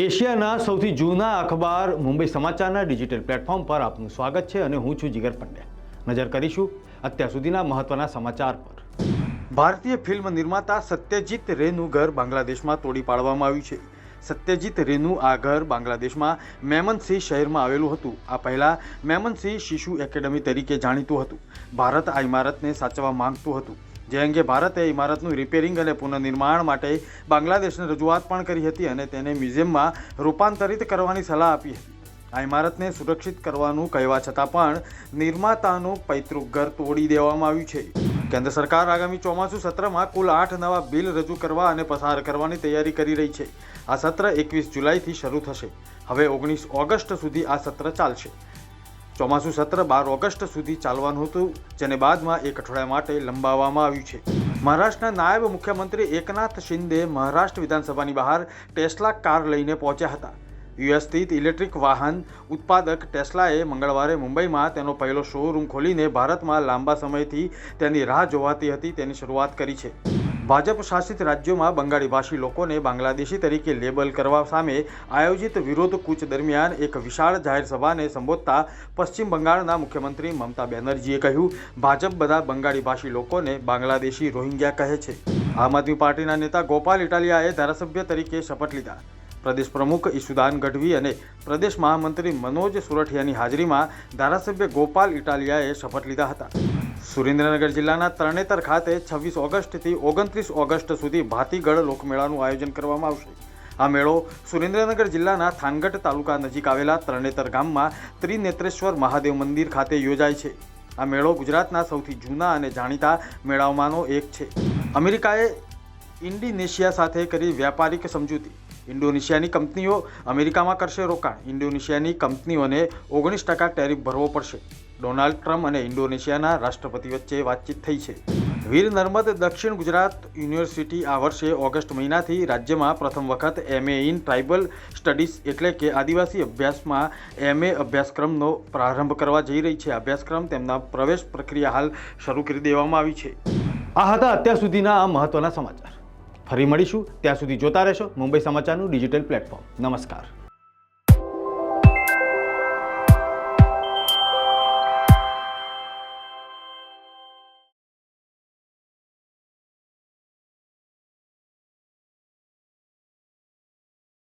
એશિયાના સૌથી જૂના અખબાર મુંબઈ સમાચારના ડિજિટલ પ્લેટફોર્મ પર આપનું સ્વાગત છે અને હું છું જીગર પંડ્યા. નજર કરીશું અત્યાર સુધીના મહત્વના સમાચાર પર. ભારતીય ફિલ્મ નિર્માતા સત્યજીત રેનું ઘર બાંગ્લાદેશમાં તોડી પાડવામાં આવ્યું છે. સત્યજીત રેનું આ ઘર બાંગ્લાદેશમાં મેમનસિંહ શહેરમાં આવેલું હતું. આ પહેલાં મેમનસિંહ શિશુ એકેડમી તરીકે જાણીતું હતું. ભારત આ ઇમારતને સાચવવા માંગતું હતું. જે અંગે ભારતે ઇમારતનું રિપેરિંગ અને પુનઃનિર્માણ માટે બાંગ્લાદેશને રજૂઆત પણ કરી હતી અને તેને મ્યુઝિયમમાં રૂપાંતરિત કરવાની સલાહ આપી હતી. આ ઇમારતને સુરક્ષિત કરવાનું કહેવા છતાં પણ નિર્માતાનું પૈતૃક ઘર તોડી દેવામાં આવ્યું છે. કેન્દ્ર સરકાર આગામી ચોમાસુ સત્રમાં કુલ આઠ નવા બિલ રજૂ કરવા અને પસાર કરવાની તૈયારી કરી રહી છે. આ સત્ર એકવીસ જુલાઈથી શરૂ થશે. હવે ઓગણીસ ઓગસ્ટ સુધી આ સત્ર ચાલશે. ચોમાસુ સત્ર બાર ઓગસ્ટ સુધી ચાલવાનું હતું, જેને બાદમાં એક અઠવાડિયા માટે લંબાવવામાં આવ્યું છે. મહારાષ્ટ્રના નાયબ મુખ્યમંત્રી એકનાથ શિંદે મહારાષ્ટ્ર વિધાનસભાની બહાર ટેસ્લા કાર લઈને પહોંચ્યા હતા. યુએસ સ્થિત ઇલેક્ટ્રિક વાહન ઉત્પાદક ટેસ્લાએ મંગળવારે મુંબઈમાં તેનો પહેલો શોરૂમ ખોલીને ભારતમાં લાંબા સમયથી તેની રાહ જોવાતી હતી, તેની શરૂઆત કરી છે. ભાજપ શાસિત રાજ્યોમાં બંગાળી ભાષી લોકોને બાંગ્લાદેશી તરીકે લેબલ કરવા સામે આયોજિત વિરોધ કૂચ દરમિયાન એક વિશાળ જાહેર સભાને સંબોધતા પશ્ચિમ બંગાળના મુખ્યમંત્રી મમતા બેનર્જીએ કહ્યું, ભાજપ બધા બંગાળી ભાષી લોકોને બાંગ્લાદેશી રોહિંગ્યા કહે છે. આમ આદમી પાર્ટીના નેતા ગોપાલ ઇટાલિયાએ ધારાસભ્ય તરીકે શપથ લીધા. પ્રદેશ પ્રમુખ ઈસુદાન ગઢવી અને પ્રદેશ મહામંત્રી મનોજ સુરઠિયાની હાજરીમાં ધારાસભ્ય ગોપાલ ઇટાલિયાએ શપથ લીધા હતા. સુરેન્દ્રનગર જિલ્લાના તરણેતર ખાતે છવ્વીસ ઓગસ્ટથી ઓગણત્રીસ ઓગસ્ટ સુધી ભાતીગઢ લોકમેળાનું આયોજન કરવામાં આવશે. આ મેળો સુરેન્દ્રનગર જિલ્લાના થાનગઢ તાલુકા નજીક આવેલા તરણેતર ગામમાં ત્રિનેત્રેશ્વર મહાદેવ મંદિર ખાતે યોજાય છે. આ મેળો ગુજરાતના સૌથી જૂના અને જાણીતા મેળાઓમાંનો એક છે. અમેરિકાએ ઇન્ડોનેશિયા સાથે કરી વ્યાપારિક સમજૂતી. ઇન્ડોનેશિયાની કંપનીઓ અમેરિકામાં કરશે રોકાણ. ઇન્ડોનેશિયાની કંપનીઓને ઓગણીસ ટકા ટેરિફ ભરવો પડશે. ડોનાલ્ડ ટ્રમ્પ અને ઇન્ડોનેશિયાના રાષ્ટ્રપતિ વચ્ચે વાતચીત થઈ છે. વીર નર્મદ દક્ષિણ ગુજરાત યુનિવર્સિટી આ વર્ષે ઓગસ્ટ મહિનાથી રાજ્યમાં પ્રથમ વખત એમએ ઇન ટ્રાઇબલ સ્ટડીઝ એટલે કે આદિવાસી અભ્યાસમાં એમએ અભ્યાસક્રમનો પ્રારંભ કરવા જઈ રહી છે. અભ્યાસક્રમ તેમના પ્રવેશ પ્રક્રિયા હાલ શરૂ કરી દેવામાં આવી છે. આ હતા અત્યાર સુધીના આ મહત્વના સમાચાર. ફરી મળીશું. ત્યાં સુધી જોતા રહેશો મુંબઈ સમાચારનું ડિજિટલ પ્લેટફોર્મ. નમસ્કાર.